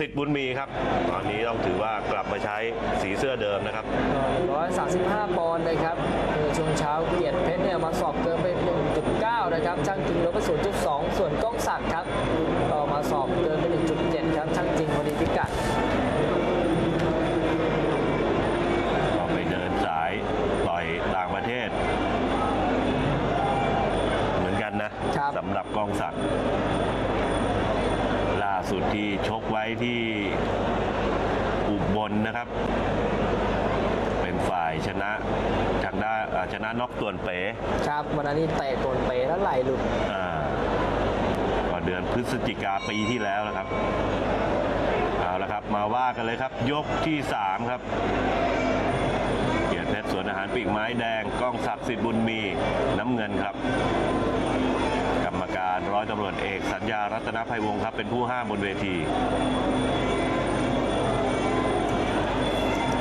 สิทธิ์บุญมีครับ ตอนนี้ต้องถือว่ากลับมาใช้สีเสื้อเดิมนะครับ 135 ปอนด์นะครับเออช่วงเช้าเกียรติเพชรเนี่ยมาสอบเกินไป 1.9 นะครับ ช่างจริงลดไป0.2 ส่วนก้องศักดิ์ครับก็มาสอบเกินไป 1.7 ครับ ช่างจริงพอดีพิกัดก็ไปเดินสายต่อยต่างประเทศ เหมือนกันนะครับสำหรับกองศักดิ์ล่า สุดที่ชกไว้ที่อุบลนะครับ เป็นฝ่ายชนะทางด้านอ่าชนะน็อกตัวนเป๋ ครับวันนั้นนี่เตะโดนเปแล้วไหลหลุดอ่าก็เดือนพฤศจิกาปีที่แล้วนะครับเอาละครับมาว่ากันเลยครับ ยกที่ 3 ครับเกียรติเพชรสวนอาหารปีกไม้แดง ก้องศักดิ์สิทธิ์บุญมีน้ำเงินครับ กรรมการร้อยตำรวจเอกสัญญารัตนภัยวงศ์ครับ เป็นผู้ห้ามบนเวที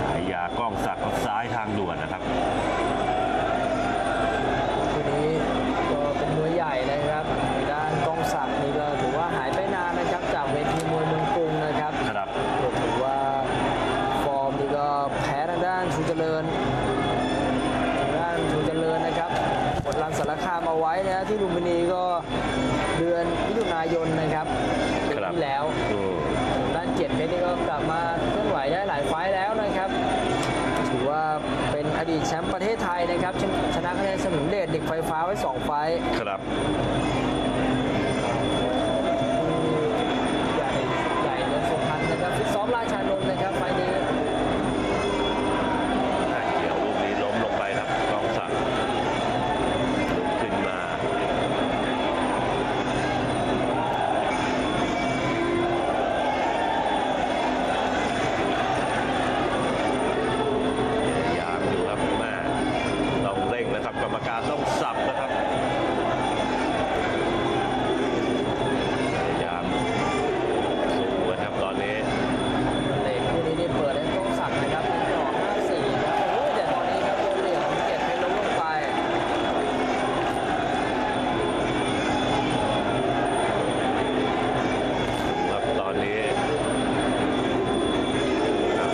ฉายาก้องศักดิ์ซ้ายทางด่วนนะครับทีนี้ก็เป็นมวยใหญ่นะครับทางด้านก้องศักดิ์นี่ก็ถือว่าหายไปนานนะครับจากเวทีมวยเมืองกรุงนะครับครับก็ถือว่าฟอร์มนี่ก็แพ้ทางด้านชูเจริญทางด้านชูเจริญนะครับกดรันสารคามเอาไว้นะที่ลุมพินีก็เดือนมิถุนายนนะครับปี ครับ ที่แล้ว อืม ทางด้านเกียรติเพชรนี่ก็กลับมาเคลื่อนไหวได้หลายไฟล์แล้วนะครับ ถือว่าเป็นอดีตแชมป์ประเทศไทยนะครับชชนะคะแนนสมุนเดชเด็กไฟฟ้าไว้สองไฟล์ ครับ ใหญ่ใหญ่เงินสุพรรณนะครับฟิตซ้อมราชานนท์นะครับไฟล์นี้ เกี่ยวลูกนี้ล้มลงไปครับกองศักดิ์ลุกขึ้นมาพยายามอยู่ครับแม่ต้องเร่ง นะครับ กรรมการต้องสับนะครับพยายามสู้นะครับตอนนี้ เตะคู่นี้นี่เปิดให้กล้องศักดิ์นะครับดอก5-4ครับโอ้ยแต่ตอนนี้ครับโดนเหลี่ยมของเกียรติเพชรล้มลงไป ครับตอนนี้ครับ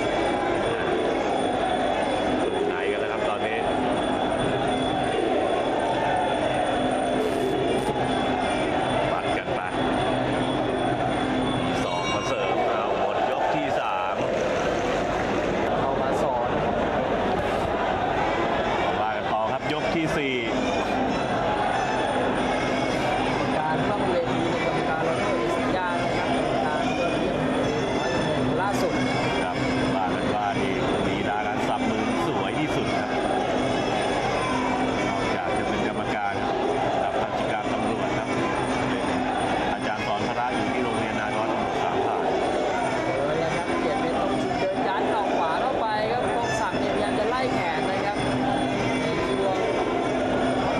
สุดไหนกันแล้วครับตอนนี้ ปัดกันไปสองมาเสริมเอาหมดยกที่สาม เอามาสอน ว่ากันต่อครับยกที่สี่ การเข้าเวทีในกรรมการเราต้องมีสัญญาณนะครับการเริ่มเรียนร้อยตำรวจล่าสุด ครับว่ากันว่านี่มีดาการสับมือสวยที่สุดครับนอกจากจะเป็นกรรมการระดับราชการตำรวจครับเป็นอาจารย์สอนพระอยู่ที่โรงเรียนนาทวัฒน์ตำรวจสามผ่าน เออแล้วครับเกียรติเพชรต้องชุดเดินยันเข่าขวาเข้าไปครับกล้องศักดิ์เนี่ยพยายามจะไล่แขนนะครับในช่วง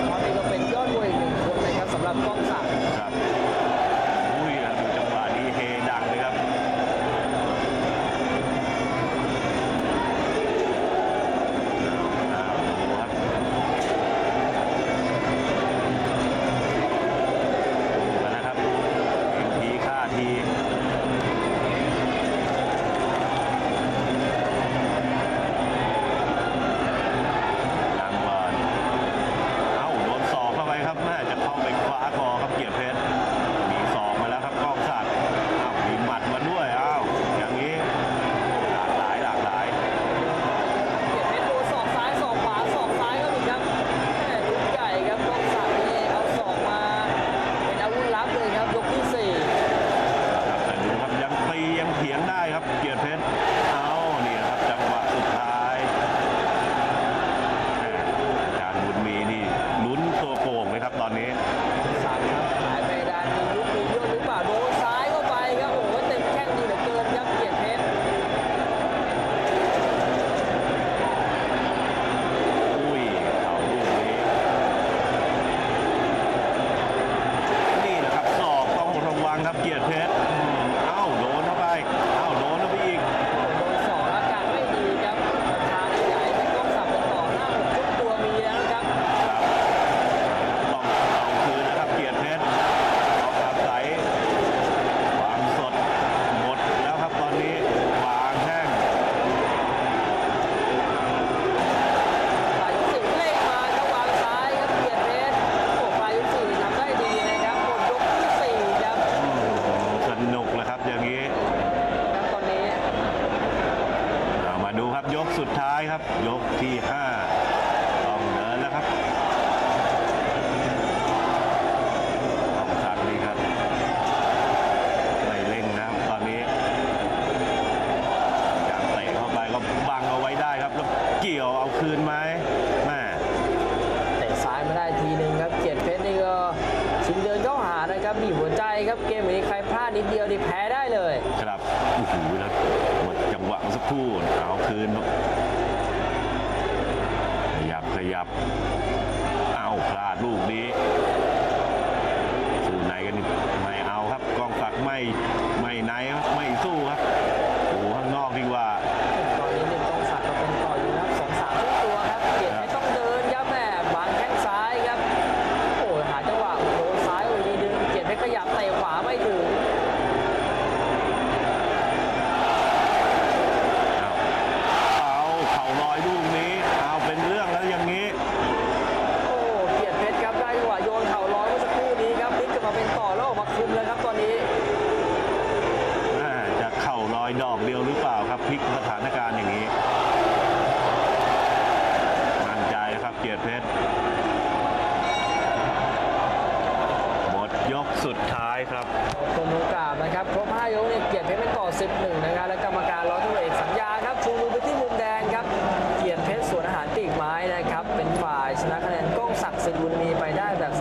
ตอนนี้ก็เป็นยอดมวยอีกหนึ่งคน นะ ครับเกียรติเพชร คืนครับขยับขยับ เอาพลาดลูกนี้สู่ไหนกันนี่ไม่เอาครับกองฝักไม่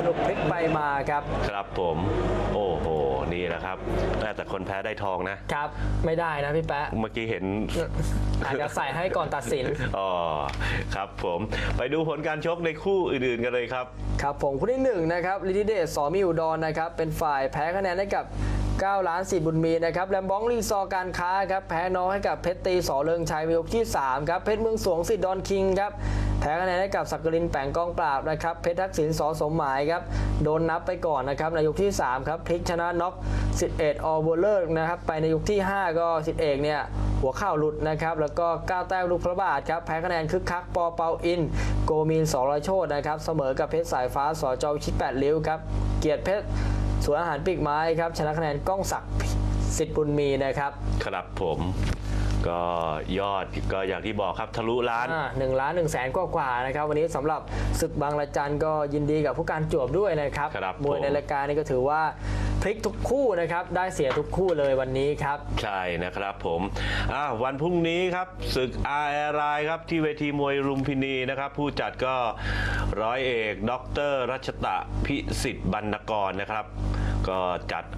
นุกพลิกไปมาครับ ครับผมโอ้โหนี่แหละครับน่าแต่คนแพ้ได้ทองนะครับ ไม่ได้นะพี่แป๊ะเมื่อกี้เห็นอาจจะใส่ให้ก่อนตัดสินอ๋อครับผมไปดูผลการชกในคู่อื่นๆกันเลยครับ ครับผมคู่ที่หนึ่งนะครับลิทิเดชสอมีอุดรนะครับเป็นฝ่ายแพ้คะแนนให้กับ9ล้านสี่บุญมีนะครับแลมบ้องรีซอร์การค้าครับแพ้น้องให้กับเพชรตีสอเลิงชัยในยกที่3ครับเพชรเมืองสวงสิทธิ์ดอนคิงครับ แพ้คะแนนให้กับสักกรินแปงกองปราบนะครับเพชรทักษิณสอสมหมายครับโดนนับไปก่อนนะครับในยกที่ 3 ครับพลิกชนะน็อกสิทธิ์เอ็ดออโบเลอร์นะครับไปในยกที่ 5 ก็สิทธิเอกเนี่ยหัวเข่าหลุดนะครับ แล้วก็ก้าวแต้มลูกพระบาทครับแพ้คะแนนคึกคักปอเปาอิน โกมีนสอรโชตนะครับเสมอกับเพชรสายฟ้าสอจอวิชิตแปดริ้วครับเกียรติเพชรสวนอาหารปีกไม้ครับชนะคะแนนก้องศักดิ์สิทธิ์บุญมีนะครับ ครับผม ก็ยอดก็อย่างที่บอกครับทะลุล้าน หนึ่งล้านหนึ่งแสนกว่าๆนะครับ วันนี้สำหรับศึกบางระจันก็ยินดีกับผู้การจวบด้วยนะครับครับมวยผมในรายการนี้ก็ถือว่าพลิกทุกคู่นะครับ ได้เสียทุกคู่เลยวันนี้ครับ ใช่นะครับผมอ่าวันพรุ่งนี้ครับศึกอาร์ไอครับที่เวทีมวยรุมพินีนะครับ ผู้จัดก็ร้อยเอกดอกเตอรรัชตะพิสิทธิ์บรรณกรนะครับ ก็จัด